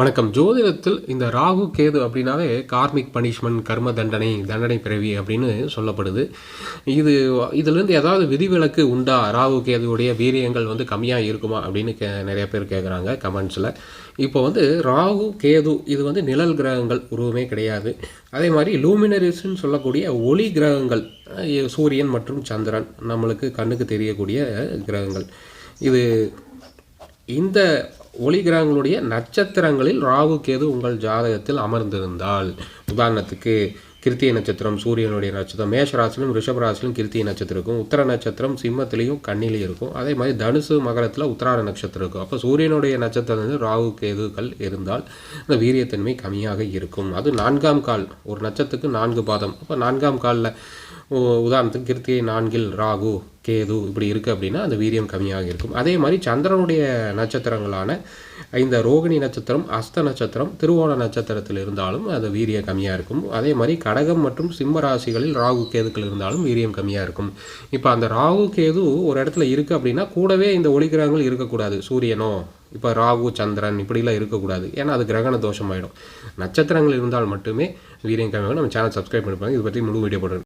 வணக்கம். ஜோதிடத்தில் இந்த ராகு கேது அப்படின்னாவே கார்மிக் பனிஷ்மெண்ட் கர்ம தண்டனை தண்டனை பிறவி அப்படின்னு சொல்லப்படுது. இது இதுலேருந்து ஏதாவது விதிவிலக்கு உண்டா? ராகு கேதுவுடைய வீரியங்கள் வந்து கம்மியாக இருக்குமா அப்படின்னு கே நிறைய பேர் கேட்குறாங்க கமெண்ட்ஸில். இப்போ வந்து ராகு கேது இது வந்து நிழல் கிரகங்கள் உருவமே கிடையாது. அதே மாதிரி லூமினரிஸ்ன்னு சொல்லக்கூடிய ஒளி கிரகங்கள் சூரியன் மற்றும் சந்திரன் நம்மளுக்கு கண்ணுக்கு தெரியக்கூடிய கிரகங்கள். இது இந்த ஒளி கிரகங்களுடைய நட்சத்திரங்களில் ராகு கேது உங்கள் ஜாதகத்தில் அமர்ந்திருந்தால். உதாரணத்துக்கு கிருத்திய நட்சத்திரம் சூரியனுடைய நட்சத்திரம் மேஷ ராசிலும் ரிஷப ராசிலும் கிருத்திய நட்சத்திரம் இருக்கும் உத்தர நட்சத்திரம் சிம்மத்திலையும் கண்ணிலையும் இருக்கும். அதே மாதிரி தனுசு மகரத்தில் உத்தரார நட்சத்திரம் இருக்கும். அப்போ சூரியனுடைய நட்சத்திரம் வந்து ராகு கேதுக்கள் இருந்தால் இந்த வீரியத்தன்மை கம்மியாக இருக்கும். அது நான்காம் கால் ஒரு நட்சத்திரத்துக்கு நான்கு பாதம். அப்போ நான்காம் காலில் உதாரணத்துக்கு கிருத்திகை நான்கில் ராகு கேது இப்படி இருக்குது அப்படின்னா அந்த வீரியம் கம்மியாக இருக்கும். அதே மாதிரி சந்திரனுடைய நட்சத்திரங்களான இந்த ரோகிணி நட்சத்திரம் அஸ்த நட்சத்திரம் திருவோண நட்சத்திரத்தில் இருந்தாலும் அது வீரியம் கம்மியாக இருக்கும். அதே மாதிரி கடகம் மற்றும் சிம்ம ராசிகளில் ராகு கேதுக்கள் இருந்தாலும் வீரியம் கம்மியாக இருக்கும். இப்போ அந்த ராகு கேது ஒரு இடத்துல இருக்குது அப்படின்னா கூடவே இந்த ஒளிகிரகங்கள் இருக்கக்கூடாது. சூரியனோ இப்போ ராகு சந்திரன் இப்படிலாம் இருக்கக்கூடாது. ஏன்னா அது கிரகண தோஷம் ஆகிடும் நட்சத்திரங்கள் இருந்தால் மட்டுமே வீரியம் கம்மியாக நம்ம சேனல் சப்ஸ்கிரைப் பண்ணிப்பாங்க இதை பற்றி முழு வீடியோ போடுறேன்